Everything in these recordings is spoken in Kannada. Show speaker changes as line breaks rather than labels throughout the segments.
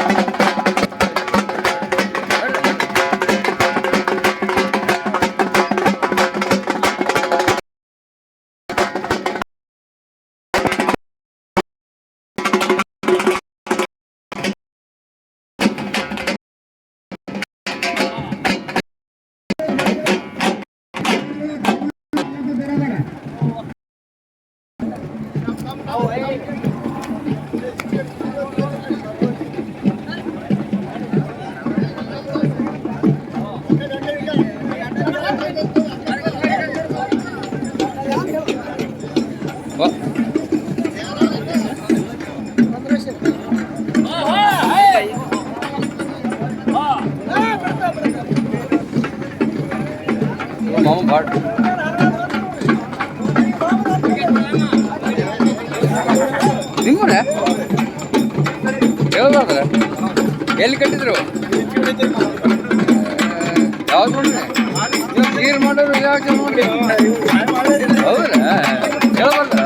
Thank you. ಬಾಡ್ ನಿಮ್ಮನೆ? ಯಾವ್ದಾದ್ರೆ? ಎಲ್ಲಿ ಕಟ್ಟಿದ್ರು? ಯಾವ್ದು ನೋಡ್ರಿ ನೀರು ಮಾಡೋರು ನೋಡಿ ಹೌದ್ರಾ? ಹೇಳ್ಬಾರ್ದ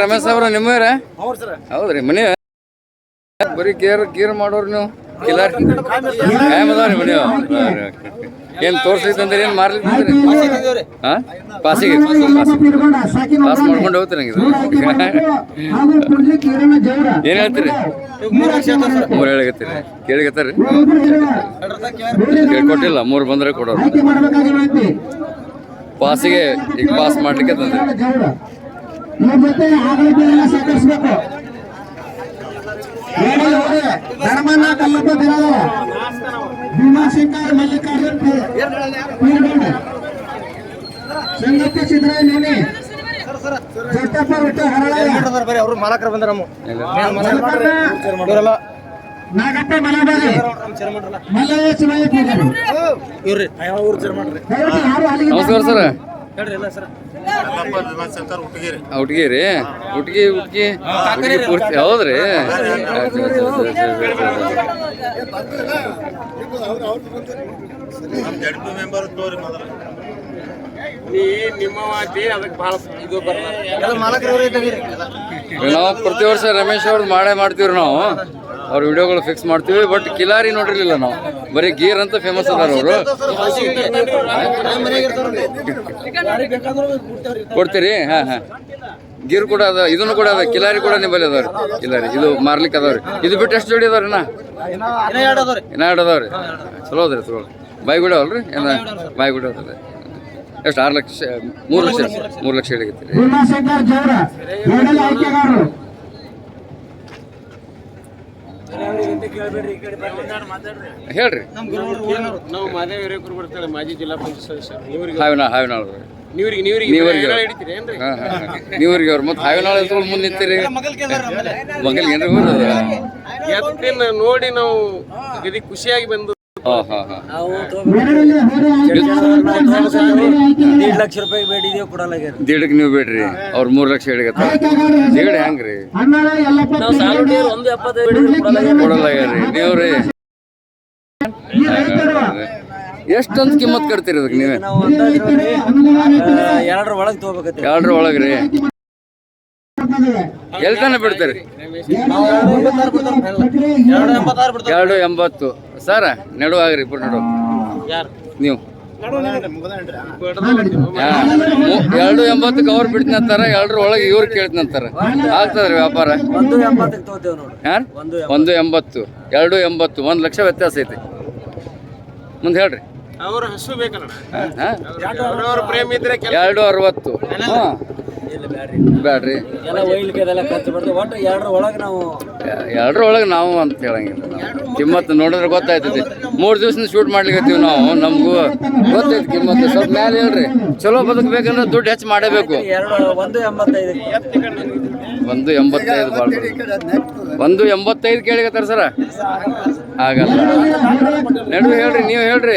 ರಮೇಶ್ ಅವ್ರ ನಿಮ್ಮ ಹೌದ್ರಿ ಮನೆ. ಬರೀ ಕೇರ್ ಕೇರ್ ಮಾಡೋರು ನೀವು. ಕಿಲಾರ್ ಕಾಯಂ ಅದಾವ್ರಿ ಮನಿ ಏನ್ ತೋರ್ಸ್ಲಿತ್ತಂದ್ರೆ ಏನ್ ಮಾರ್ಲಿತ್ತಂದ್ರಿ ಹಾ ಪಾಸಿಗೆ ಪಾಸ್ ಮಾಡ್ಕೊಂಡು ಹೋಗ್ತೀರಿ ಹಂಗಿದ್ರೆ ಏನ್ ಹೇಳ್ತೀರಿ ಮೂರ್ ಹೇಳಕತ್ತೀರಿ ಕೇಳಿಗತ್ತಾರ್ರಿ ಕೇಳ್ಕೊಟ್ಟಿಲ್ಲ ಮೂರು ಬಂದ್ರೆ ಕೊಡೋರು ಪಾಸಿಗೆ ಈಗ ಪಾಸ್ ಮಾಡ್ಲಿಕ್ಕೆ ತಂದ್ರಿ
ಸಹಕರಿಸಬೇಕು ಧರ್ಮಣ್ಣ ಕಲ್ಲಪ್ಪ ಬಿರಾದವ ಭೀಮಾಶಂಕರ್ ಮಲ್ಲಿಕಾರ್ಜುನ್ ಪೀರ್ಗೌಡ ಸಂಗಪ್ಪ ಜಟ್ಟಪ್ಪ ವಿಠ ಹರಳಯ್ಯ.
ಬರೀ ಅವ್ರು ಮಾಲಕರ ಬಂದ್ರ ನಮ್ಮ
ನಾಗಪ್ಪ ಮಲಬಾರಿ ಮಲ್ಲಯ್ಯ ಶಿವಯ್ಯ ಪೂಜಾರಿ.
ಇವ್ರಿ
ಯಾರು ಅಲ್ಲಿಗೆ
ನಮಸ್ಕಾರ ಸರ್. ಹುಟ್ಗಿರಿ ಹುಟ್ಗಿ ಹುಟ್ಗಿ ಹುಟ್ಗಿ ಪೂರ್ತಿ ಹೌದ್ರಿ ನಾವು ಪ್ರತಿ ವರ್ಷ ರಮೇಶ್ ಅವ್ರದ್ದು ಮಾಡೇ ಮಾಡ್ತೀವ್ರಿ ನಾವು ಅವ್ರ ವಿಡಿಯೋಗಳು ಫಿಕ್ಸ್ ಮಾಡ್ತೀವಿ ಬಟ್ ಕಿಲಾರಿ ನೋಡಿರ್ಲಿಲ್ಲ ನಾವು. ಬರೀ ಗೀರ್ ಅಂತ ಫೇಮಸ್ ಅದಾರ ಅವರು. ಕೊಡ್ತೀರಿ? ಹಾ ಹಾ. ಗೀರ್ ಕೂಡ ಅದ, ಇದನ್ನು ಕೂಡ ಅದ, ಕಿಲಾರಿ ಕೂಡ ನಿಮ್ಮಲ್ಲಿ ಅದಾವ್ರಿ. ಕಿಲಾರಿ, ಇದು ಮಾರ್ಲಿಕ್ಕೆ ಅದಾವ್ರಿ. ಇದು ಬಿಟ್ಟು ಎಷ್ಟು ಜೋಡಿ ಅದಾವ್ರಿ ನಾ
ಇನ್ನ ಎರಡು
ಚಲೋ ಅದ್ರಿ, ಚಲೋ ಬಾಯ್ಗುಡ ಅಲ್ರಿ? ಏನ ಬಾಯ್ಗುಡ ಅದ ಎಷ್ಟು, ಆರು ಲಕ್ಷ, ಮೂರು ಲಕ್ಷ ಮೂರು ಲಕ್ಷ ಹಿಡಿಗತ್ತೀರಿ ಹೇಳ್ರಿ.
ನಾವು ಮಾದೇವ ಹಿರೇಕರು ಬರ್ತಾರೆ ಮಾಜಿ ಜಿಲ್ಲಾ ಪಂಚಾಯತ್ ಸದಸ್ಯರು ನೀವ್ರಿಗೆ
ಹಾವಿನ ಹಾವಿನಾಳ
ನೀವ್ರಿಗೆ ನೀವ್ರಿಗೆ
ನೀವರಿಗೆ
ಹಿಡಿತೀರಿ ಏನ್ರಿ?
ಹಾಂ ಹಾಂ ನೀವರಿಗೆ ಅವ್ರು. ಮತ್ತೆ ಹಾವಿನಾಳ ಎತ್ಕೊಂಡು ಮುಂದೆ ನಿಂತೀರಿ. ಏನ್ರಿ
ಎತ್ತಿನ ನೋಡಿ ನಾವು ಗದಿ ಖುಷಿಯಾಗಿ ಬಂದು
ಎರಡನೇ
ಲಕ್ಷ ರೂಪಾಯಿ ಬೇಡಿದೀವಿ ಕೊಡಲ್ಲ
ದೀಡಕ್ಕೆ ನೀವು ಬೇಡ್ರಿ. ಅವ್ರ ಮೂರ್ ಲಕ್ಷ ಹಿಡಿಗತ್ತಾರ ದೀಡ್ ಹೆಂಗ್ರಿ?
ಅಣ್ಣಾಳ ಯಲ್ಲಪ್ಪ
ಒಂದು ಎಪ್ಪತ್ತೈದು
ನೀವ್ರಿ? ಎಷ್ಟೊಂದು ಕಿಮ್ಮತ್ ಕಟ್ತೀರಿ ಅದಕ್ಕೆ ನೀವೇ?
ನಾವು ಎರಡರ ಒಳಗೆ ತಗೋಬೇಕ
ಎರಡರ ಒಳಗ್ರಿ. ಎಲ್ಲಿ ತನಕ ಬಿಡ್ತೀರಿ.
ಎರಡು
ಎಂಬತ್ತು. ಸರ ನಡು ಆಗ್ರಿ ಇಬ್ಬರು ನಡು. ನೀವು. ಎರಡು ಎಂಬತ್ತಕ್ಕೆ ಅವ್ರು ಬಿಡ್ತೀನಿ ಅಂತಾರ ಎರಡರ ಒಳಗೆ ಇವ್ರು ಕೇಳ್ತೀನಿ ಅಂತಾರ. ಆಗ್ತದ್ರಿ ವ್ಯಾಪಾರ?
ಒಂದು
ಎಂಬತ್ತು. ಎರಡು ಎಂಬತ್ತು. ಒಂದು ಲಕ್ಷ ವ್ಯತ್ಯಾಸ ಐತಿ. ಮುಂದೆ ಹೇಳ್ರಿ. ಎರಡು ಅರವತ್ತು.
ಬ್ಯಾಡ್ರಿ. ಎರಡರ ಒಳಗೆ ನಾವು
ಅಂತ ಹೇಳಂಗಿಲ್ಲ ಕಿಮ್ಮತ್ ಕಿಮ್ಮತ್ತು ನೋಡಿದ್ರೆ ಗೊತ್ತಾಯ್ತೈತಿ ಮೂರು ದಿವಸದಿಂದ ಶೂಟ್ ಮಾಡ್ಲಿಕತ್ತೀವಿ ನಾವು ನಮಗೂ ಗೊತ್ತೈತಿ ಕಿಮ್ಮತ್ತು. ಸ್ವಲ್ಪ ಮೇಲೆ ಹೇಳ್ರಿ. ಚಲೋ ಬದುಕಬೇಕಂದ್ರೆ ದುಡ್ಡು ಹೆಚ್ಚು ಮಾಡಬೇಕು.
ಒಂದು ಎಂಬತ್ತೈದು.
ಒಂದು ಎಂಬತ್ತೈದು ಭಾಳ ಒಂದು ಎಂಬತ್ತೈದು ಕೇಳಿಕತ್ತಾರ ಸರ? ಆಗಲ್ಲ. ನಡುವೆ ಹೇಳ್ರಿ ನೀವು ಹೇಳ್ರಿ.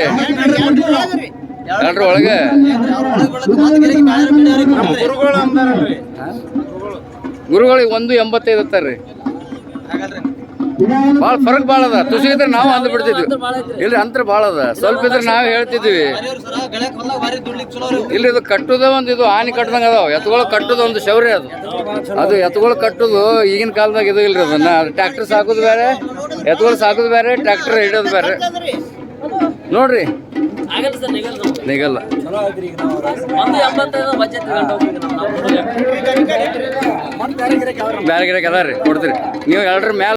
ಎರಡ್ರ ಒಳಗೆ? ಗುರುಗಳಿಗೆ ಒಂದು ಎಂಬತ್ತೈದು ಹತ್ತಾರ್ರಿ. ಭಾಳ ಫರಕ್ ಭಾಳ ಅದ. ತುಸಿ ಇದ್ರೆ ನಾವು ಅಂದ್ ಬಿಡ್ತಿದ್ವಿ. ಇಲ್ರಿ ಅಂತರ ಭಾಳ ಅದ. ಸ್ವಲ್ಪ ಇದ್ರೆ ನಾವು ಹೇಳ್ತಿದ್ವಿ. ಇಲ್ಲಿ ಇದು ಕಟ್ಟುದ ಒಂದು ಇದು ಆನೆ ಕಟ್ಟದಂಗ ಅದಾವ. ಎತ್ಗಳು ಕಟ್ಟುದ ಒಂದು ಶೌರ್ಯ ಅದು. ಅದು ಎತ್ಗಳು ಕಟ್ಟುದು ಈಗಿನ ಕಾಲದಾಗ ಇದು ಇಲ್ರಿ ಅದನ್ನ. ಟ್ರ್ಯಾಕ್ಟರ್ ಸಾಕುದು ಬೇರೆ ಎತ್ಗಳು ಸಾಕುದು ಬೇರೆ ಟ್ರ್ಯಾಕ್ಟರ್ ಹಿಡಿಯೋದು ಬೇರೆ ನೋಡ್ರಿ. ನಿಗಲ್ಲ. ಬೇರೆ ಗಿರಕ್ಕೆ ಅದ ರೀ ಕೊಡ್ತೀರಿ. ನೀವು ಎರಡರ ಮ್ಯಾಲ